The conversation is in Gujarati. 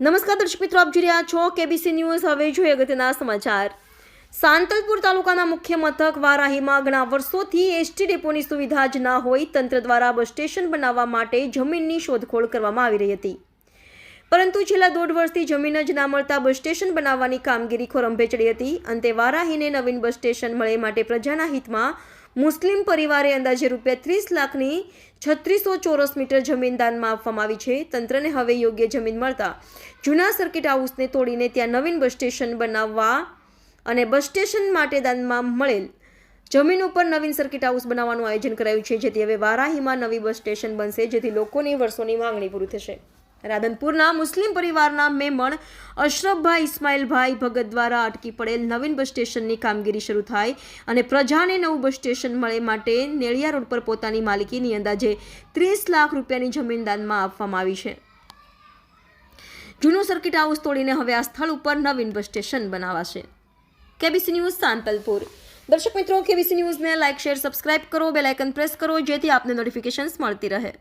નમસ્કાર દર્શક મિત્રો, આપ જોઈ રહ્યા છો કેબીસી ન્યૂઝ હવે જોઈએ અગત્યના સમાચાર. સાંતલપુર તાલુકાના મુખ્ય મથક વારાહીમાં ઘણા વર્ષોથી એસટી ડેપોની સુવિધા જ ના હોય તંત્ર દ્વારા બસ સ્ટેશન બનાવવા માટે જમીનની શોધખોળ કરવામાં આવી રહી હતી. પરંતુ છેલ્લા દોઢ વર્ષથી જમીન જ ના મળતા બસ સ્ટેશન બનાવવાની કામગીરી ખોરંભે ચડી હતી. અંતે વારાહીને નવીન બસ સ્ટેશન મળે માટે પ્રજાના હિતમાં મુસ્લિમ પરિવારે અંદાજે રૂપિયા ત્રીસ લાખની છત્રીસો ચોરસ મીટર જમીન દાનમાં આપવામાં આવી છે. તંત્રને હવે યોગ્ય જમીન મળતા જૂના સર્કિટ હાઉસને તોડીને ત્યાં નવીન બસ સ્ટેશન બનાવવા અને બસ સ્ટેશન માટે દાનમાં મળેલ જમીન ઉપર નવીન સર્કિટ હાઉસ બનાવવાનું આયોજન કરાયું છે, જેથી હવે વારાહીમાં નવી બસ સ્ટેશન બનશે, જેથી લોકોની વર્ષોની માંગણી પૂરી થશે. રાધનપુરના મુસ્લિમ પરિવારના મેમણ અશરફભાઈ ઇસ્માઇલભાઈ ભગત દ્વારા અટકી પડેલ નવીન બસ સ્ટેશનની કામગીરી શરૂ થાય અને પ્રજાને નવું બસ સ્ટેશન મળે માટે નેળિયા રોડ પર પોતાની માલિકીની અંદાજે ત્રીસ લાખ રૂપિયાની જમીન દાનમાં આપવામાં આવી છે. જૂનું સર્કિટ હાઉસ તોડીને હવે આ સ્થળ ઉપર નવીન બસ સ્ટેશન બનાવાશે. KBC news Santalpur. દર્શક મિત્રો, કેબીસી ન્યૂઝને લાઇક, શેર, સબસ્ક્રાઇબ કરો બેલાઇકન પ્રેસ કરો, જેથી આપને નોટિફિકેશન્સ મળતી રહે.